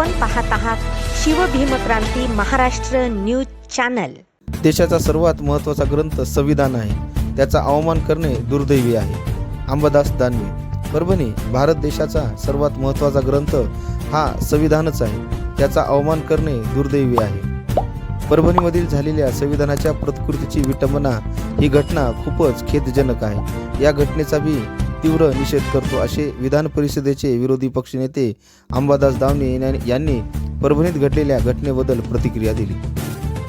आपण पाहत आहात शिवभीमक्रांती महाराष्ट्र न्यूज चॅनल. देशाचा सर्वात महत्त्वाचा ग्रंथ संविधान आहे. त्याचा अवमान करणे दुर्दैवी आहे. अंबादास दानवे परभणी भारत देशाचा सर्वात महत्त्वाचा ग्रंथ हा संविधानच आहे. त्याचा अवमान करणे दुर्दैवी आहे. परभणीमधील झालेल्या संविधानाच्या प्रतिकृतीची विटंबना ही घटना खूपच खेदजनक आहे. या घटनेचा बी तीव्र निषेध करतो असे विधान परिषदेचे विरोधी पक्षनेते अंबादास दावणे यांनी- परभणीत घडलेल्या घटनेबद्दल प्रतिक्रिया दिली.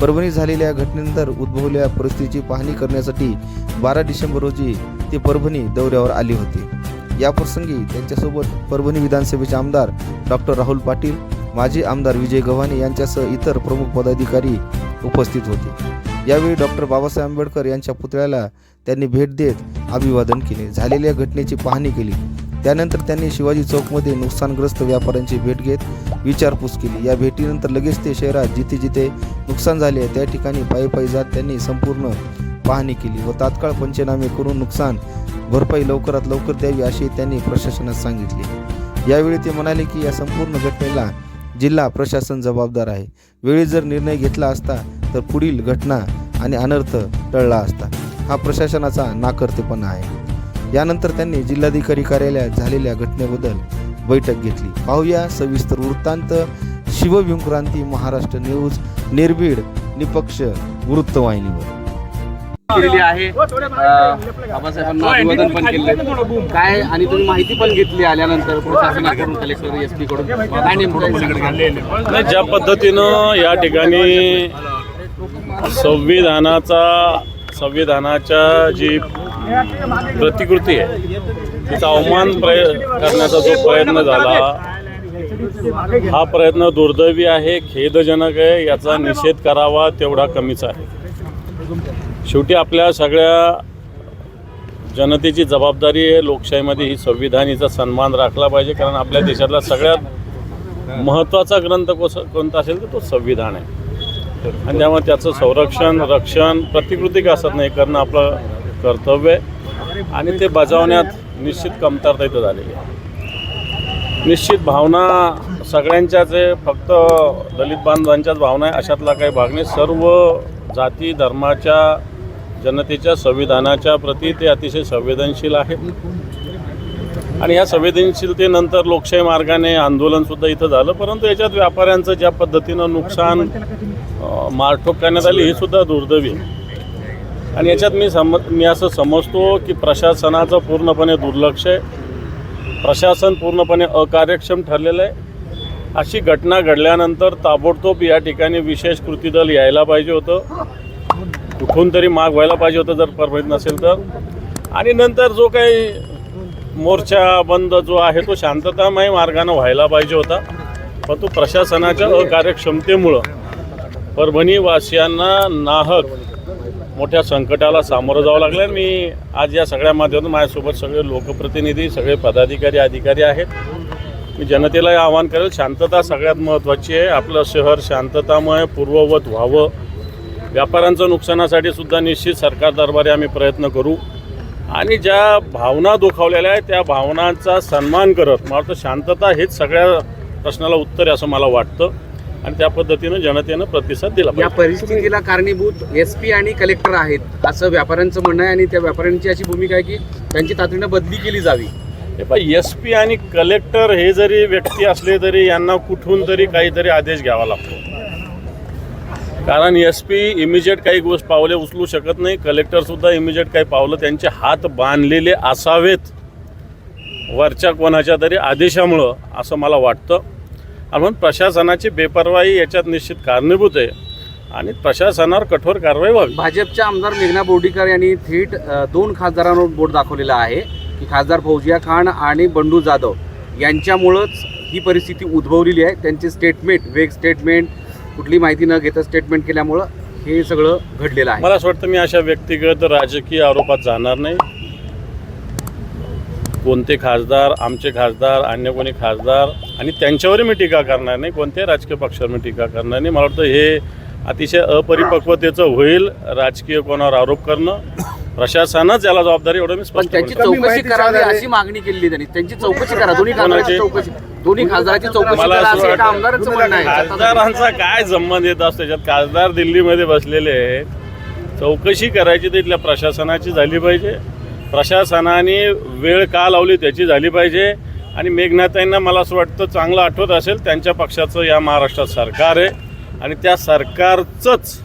परभणीत झालेल्या घटनेनंतर उद्भवलेल्या परिस्थितीची पाहणी करण्यासाठी बारा डिसेंबर रोजी ते परभणी दौऱ्यावर आले होते. याप्रसंगी त्यांच्यासोबत परभणी विधानसभेचे आमदार डॉक्टर राहुल पाटील माजी आमदार विजय गव्हाणे यांच्यासह इतर प्रमुख पदाधिकारी उपस्थित होते. यावेळी डॉक्टर बाबासाहेब आंबेडकर यांच्या पुतळ्याला त्यांनी भेट देत अभिवादन केले. झालेल्या घटनेची पाहणी केली. त्यानंतर त्यांनी शिवाजी चौकमध्ये नुकसानग्रस्त व्यापाऱ्यांची भेट घेत विचारपूस केली. या भेटीनंतर लगेच ते शहरात जिथे जिथे नुकसान झाले त्या ठिकाणी पायी पायी जात त्यांनी संपूर्ण पाहणी केली व तात्काळ पंचनामे करून नुकसान भरपाई लवकरात लवकर द्यावी असे त्यांनी प्रशासनास सांगितले. यावेळी ते म्हणाले की या संपूर्ण घटनेला जिल्हा प्रशासन जबाबदार आहे. वेळी जर निर्णय घेतला असता तर पुढील घटना आणि अनर्थ टळला असता. हा प्रशासनाचा नाकर्तेपणा आहे. यानंतर त्यांनी जिल्हाधिकारी कार्यालयात झालेल्या घटनेबद्दल बैठक घेतली. पाहूया सविस्तर वृत्तांत. शिवभीमक्रांती महाराष्ट्र न्यूज निर्भीड निपक्ष वृत्तवाहिनीवर. केलेली आहे. अं, बाबासाहेबांना अभिवादन पण केले काय आणि तुम्ही माहिती पण घेतली आल्यानंतर प्रशासनाकडून कलेक्टर एस पी कडून. काय नेमकं नाही ज्या पद्धतीनं या ठिकाणी संविधानाचा संविधानाच्या जी प्रतिकृती आहे तिचा अवमान प्रय करण्याचा जो प्रयत्न झाला हा प्रयत्न दुर्दैवी आहे खेदजनक आहे याचा निषेध करावा तेवढा कमीच आहे. शेवटी आपल्या सगळ्या जनतेची जबाबदारी आहे लोकशाहीमध्ये ही संविधानीचा सन्मान राखला पाहिजे कारण आपल्या देशातला सगळ्यात महत्त्वाचा ग्रंथ कोस कोणता असेल तर तो संविधान आहे. आणि त्यामुळे त्याचं संरक्षण रक्षण प्रतिकृती का असत नाही करणं आपलं कर्तव्य आहे. आणि ते बजावण्यात निश्चित कमतरता इथं झालेली आहे. निश्चित भावना सगळ्यांच्याच आहे फक्त दलित बांधवांच्याच भावना आहे अशातला काही भाग नाही. सर्व जाती धर्माच्या जनतेच्या संविधानाच्या प्रती ते अतिशय संवेदनशील आहेत आणि ह्या संवेदनशीलतेनंतर लोकशाही मार्गाने आंदोलनसुद्धा इथं झालं परंतु याच्यात व्यापाऱ्यांचं ज्या पद्धतीनं नुकसान मारठोक करण्यात आली हे सुद्धा दुर्दैवी आणि याच्यात मी सम मी असं समजतो की प्रशासनाचं पूर्णपणे दुर्लक्ष आहे. प्रशासन पूर्णपणे अकार्यक्षम ठरलेलं आहे. अशी घटना घडल्यानंतर ताबडतोब या ठिकाणी विशेष कृती दल यायला पाहिजे होतं. कुठून तरी माग व्हायला पाहिजे होतं जर परमिट नसेल तर. आणि नंतर जो काही मोर्चा बंद जो आहे तो शांततामय मार्गानं व्हायला पाहिजे होता. परंतु तो प्रशासनाच्या अकार्यक्षमतेमुळं परभणीवासियांना नाहक मोठ्या संकटाला सामोरं जावं लागलं मी आज या सगळ्या माध्यमातून माझ्यासोबत सगळे लोकप्रतिनिधी सगळे पदाधिकारी अधिकारी आहेत. मी जनतेला आवाहन करेल शांतता सगळ्यात महत्त्वाची आहे. आपलं शहर शांततामय पूर्ववत व्हावं. व्यापाऱ्यांचं नुकसानासाठी सुद्धा निश्चित सरकार दरबारी आम्ही प्रयत्न करू. आणि ज्या भावना दुखावलेल्या आहेत त्या भावनांचा सन्मान करत मला वाटतं शांतता हेच सगळ्या प्रश्नाला उत्तर आहे असं मला वाटतं. आणि त्या पद्धतीनं जनतेनं प्रतिसाद दिला या परिस्थितीला कारणीभूत एस पी आणि कलेक्टर आहेत असं व्यापाऱ्यांचं म्हणणं आहे. आणि त्या व्यापाऱ्यांची अशी भूमिका आहे की त्यांची तातडीनं बदली केली जावी. एस पी आणि कलेक्टर हे जरी व्यक्ती असले तरी यांना कुठून तरी काहीतरी आदेश घ्यावा लागतो. कारण एस पी इमिजिएट काही गोष्ट पावले उचलू शकत नाही. कलेक्टरसुद्धा इमिजिएट काही पावलं त्यांचे हात बांधलेले असावेत. वरच्या कोणाच्या तरी आदेशामुळं असं मला वाटतं. आणि म्हणून प्रशासनाची बेपरवाई याच्यात निश्चित कारणीभूत आहे. आणि प्रशासनावर कठोर कारवाई व्हावी. भाजपच्या आमदार मेघना बोर्डीकर यांनी थेट दोन खासदारांवर बोट दाखवलेला आहे. की खासदार फौजिया खान आणि बंडू जाधव यांच्यामुळंच ही परिस्थिती उद्भवलेली आहे. त्यांचे स्टेटमेंट वेग स्टेटमेंट कुठली माहिती न घेता स्टेटमेंट केल्यामुळं हे सगळं घडलेलं आहे. मला असं वाटतं मी अशा व्यक्तिगत राजकीय आरोपात जाणार नाही. कोणते खासदार आमचे खासदार अन्य कोणी खासदार आणि त्यांच्यावरही मी टीका करणार नाही. कोणत्याही राजकीय पक्षावर मी टीका करणार नाही. मला वाटतं हे अतिशय अपरिपक्वतेचं होईल. राजकीय कोणावर आरोप करणं प्रशासनच याला जबाबदारी एवढं मी पण स्पष्ट त्यांची. चौकशी करावी अशी मागणी केली त्यांनी. त्यांची चौकशी करा. दोन्ही खासदारांची कोणाची? चौकशी. दोन्ही खासदाराची चौकशी मला करा. असं असं एका वाटतं- आमदाराचं म्हणणं आहे. खासदारांचा काय संबंध येत असतो? त्याच्यात खासदार दिल्लीमध्ये बसलेले आहेत. चौकशी करायची तिथल्या प्रशासनाची झाली पाहिजे. प्रशासनाने वेळ का लावली त्याची झाली पाहिजे. आणि मेघनाथांना मला असं वाटतं चांगलं आठवत असेल त्यांच्या पक्षाचं या महाराष्ट्रात सरकार आहे. आणि त्या सरकारचंच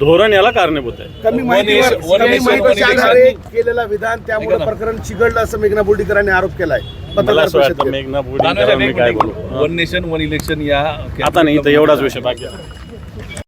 धोरण याला कारणीभूत आहे. कमी माहितीवर कमी आधारे केलेला विधान त्यामुळे प्रकरण चिघळलं असं मेघना बोर्डीकरांनी आरोप केलाय. मला पत्रकार असं वाटतं परिषदेत मेघना बोर्डीकर मी काय बोलू? वन नेशन वन इलेक्शन या आता नाही तर एवढाच विषय बाकी आहे.